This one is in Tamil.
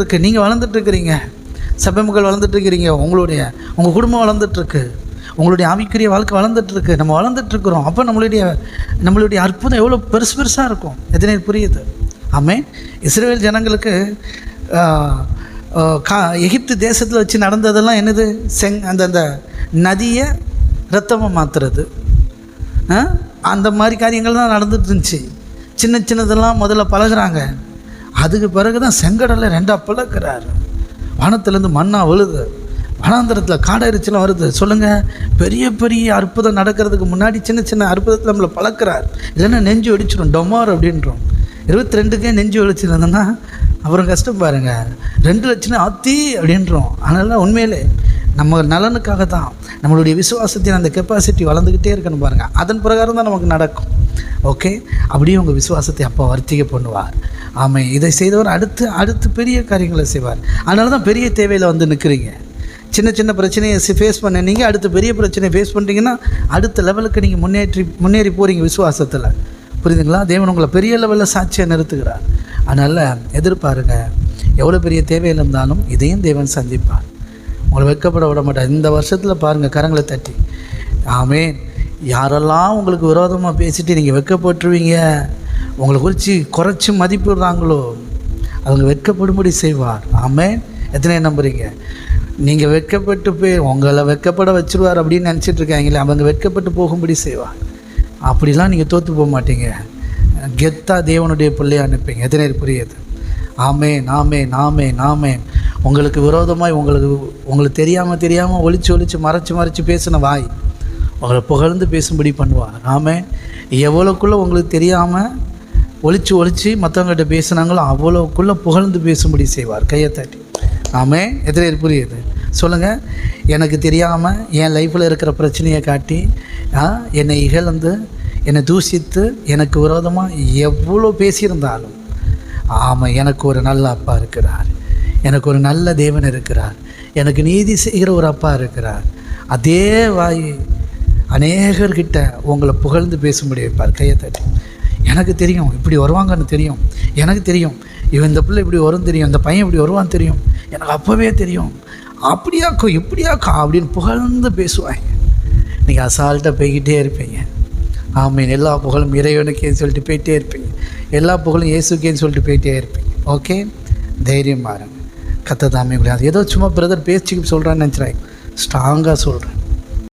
இருக்கு. நீங்கள் வளர்ந்துட்டுருக்கிறீங்க சபை மக்கள் வளர்ந்துட்டுருக்கிறீங்க உங்களுடைய உங்கள் குடும்பம் வளர்ந்துட்டுருக்கு உங்களுடைய ஆவிக்குரிய வாழ்க்கை வளர்ந்துட்டுருக்கு நம்ம வளர்ந்துட்டுருக்குறோம் அப்போ நம்மளுடைய நம்மளுடைய அற்புதம் எவ்வளோ பெருசு பெருசாக இருக்கும். எத்தனை புரியுது? ஆமே இஸ்ரேல் ஜனங்களுக்கு கா எகிப்து தேசத்தில் வச்சு நடந்ததெல்லாம் என்னது? செங் அந்த அந்த நதியை ரத்தமாக மாற்றுறது ஆ? அந்த மாதிரி காரியங்கள் தான் நடந்துட்டு இருந்துச்சு. சின்ன சின்னதெல்லாம் முதல்ல பழகுறாங்க. அதுக்கு பிறகு தான் செங்கடலை ரெண்டாக பழக்கிறாரு வானத்துலேருந்து மண்ணாக விழுது. வனாந்தரத்தில் காடரிச்சலாம் வருது. சொல்லுங்கள் பெரிய பெரிய அற்புதம் நடக்கிறதுக்கு முன்னாடி சின்ன சின்ன அற்புதத்தில் நம்மளை பழக்கிறார். இல்லைன்னா நெஞ்சு ஒடிச்சிடும் டொமார் அப்படின்றோம். இருபத்தி ரெண்டுக்கே நெஞ்சு வெடிச்சிருந்தோன்னா அப்புறம் கஷ்டம் பாருங்க. ரெண்டு லட்சம் ஆத்தி அப்படின்றோம். அதனால் உண்மையிலே நம்ம நலனுக்காக தான் நம்மளுடைய விசுவாசத்தின் அந்த கெப்பாசிட்டி வளர்ந்துக்கிட்டே இருக்கணும் பாருங்கள் அதன் பிரகாரம் தான் நமக்கு நடக்கும். ஓகே அப்படியே உங்கள் விசுவாசத்தை அப்போ வர்த்திக்க பண்ணுவார். ஆமாம் இதை செய்தவர் அடுத்து அடுத்து பெரிய காரியங்களை செய்வார். அதனால தான் பெரிய தேவையில் வந்து நிற்கிறீங்க சின்ன சின்ன பிரச்சனையை ஃபேஸ் பண்ண நீங்கள் அடுத்து பெரிய பிரச்சனையை ஃபேஸ் பண்ணுறீங்கன்னா அடுத்த லெவலுக்கு நீங்கள் முன்னேற்றி முன்னேறி போகிறீங்க விசுவாசத்தில். புரியுதுங்களா? தேவன் உங்களை பெரிய லெவலில் சாட்சியாக நிறுத்துகிறார். அதனால் எதிர்பாருங்க. எவ்வளோ பெரிய தேவையில் இருந்தாலும் இதையும் தேவன் சந்திப்பார். உங்களை வெட்கப்பட விட மாட்டார். இந்த வருஷத்தில் பாருங்கள் கரங்களை தட்டி. ஆமேன். யாரெல்லாம் உங்களுக்கு விரோதமாக பேசிட்டு நீங்கள் வெட்கப்பட்டுருவீங்க? உங்களை குறித்து குறைச்சி மதிப்பிடுறாங்களோ அவங்க வெட்கப்படும்படி செய்வார். ஆமே எத்தனை நம்புறீங்க? நீங்கள் வெட்கப்பட்டு போய் உங்களை வெட்கப்பட வச்சிருவார் அப்படின்னு நினச்சிட்டு இருக்காங்களே அவங்க வெட்கப்பட்டு போகும்படி செய்வார். அப்படிலாம் நீங்கள் தோற்று போக மாட்டீங்க. கெத்தா தேவனுடைய பிள்ளையை அனுப்பீங்க. எத்தனை புரியுது? ஆமே நாமே நாமே நாமே உங்களுக்கு விரோதமாய் உங்களுக்கு உங்களுக்கு தெரியாமல் தெரியாமல் ஒழிச்சு ஒழிச்சு மறைச்சி மறைச்சி பேசின வாய் உங்களை புகழ்ந்து பேசும்படி பண்ணுவார். ஆமே எவ்வளோக்குள்ளே உங்களுக்கு தெரியாமல் ஒழிச்சு ஒழிச்சு மற்றவங்ககிட்ட பேசுனாங்களோ அவ்வளோக்குள்ளே புகழ்ந்து பேசும்படி செய்வார் கையை தட்டி. ஆமே எத்தனை பேர் புரியுது? சொல்லுங்கள் எனக்கு தெரியாமல் என் லைஃப்பில் இருக்கிற பிரச்சனையை காட்டி என்னை இகழ்ந்து என்னை தூஷித்து எனக்கு விரோதமாக எவ்வளோ பேசியிருந்தாலும் ஆமாம் எனக்கு ஒரு நல்ல அப்பா இருக்கிறார். எனக்கு ஒரு நல்ல தேவன் இருக்கிறார். எனக்கு நீதி செய்கிற ஒரு அப்பா இருக்கிறார். அதே வாய் அநேகர்கிட்ட உங்களை புகழ்ந்து பேசும்படி வைப்பார் கையை தட்டி. எனக்கு தெரியும் இப்படி வருவாங்கன்னு தெரியும். எனக்கு தெரியும் இவன் இந்த பிள்ளை இப்படி வரும் தெரியும் இந்த பையன் இப்படி வருவான்னு தெரியும். எனக்கு அப்போவே தெரியும். அப்படியாக்கோ இப்படியாக்கா அப்படின்னு புகழ்ந்து பேசுவாங்க. நீங்கள் அசால்ட்டாக போய்கிட்டே இருப்பீங்க. ஆமீன். எல்லா புகழும் இறைவனுக்கேன்னு சொல்லிட்டு போயிட்டே இருப்பீங்க. எல்லா புகழும் இயேசுக்கேன்னு சொல்லிட்டு போயிட்டே இருப்பீங்க. ஓகே? தைரியம் மாறுங்க கத்த தாமே ஏதோ சும்மா பிரதர் பேச்சுக்கு சொல்கிறான்னு நினச்சிட்றாங்க ஸ்ட்ராங்காக சொல்கிறேன்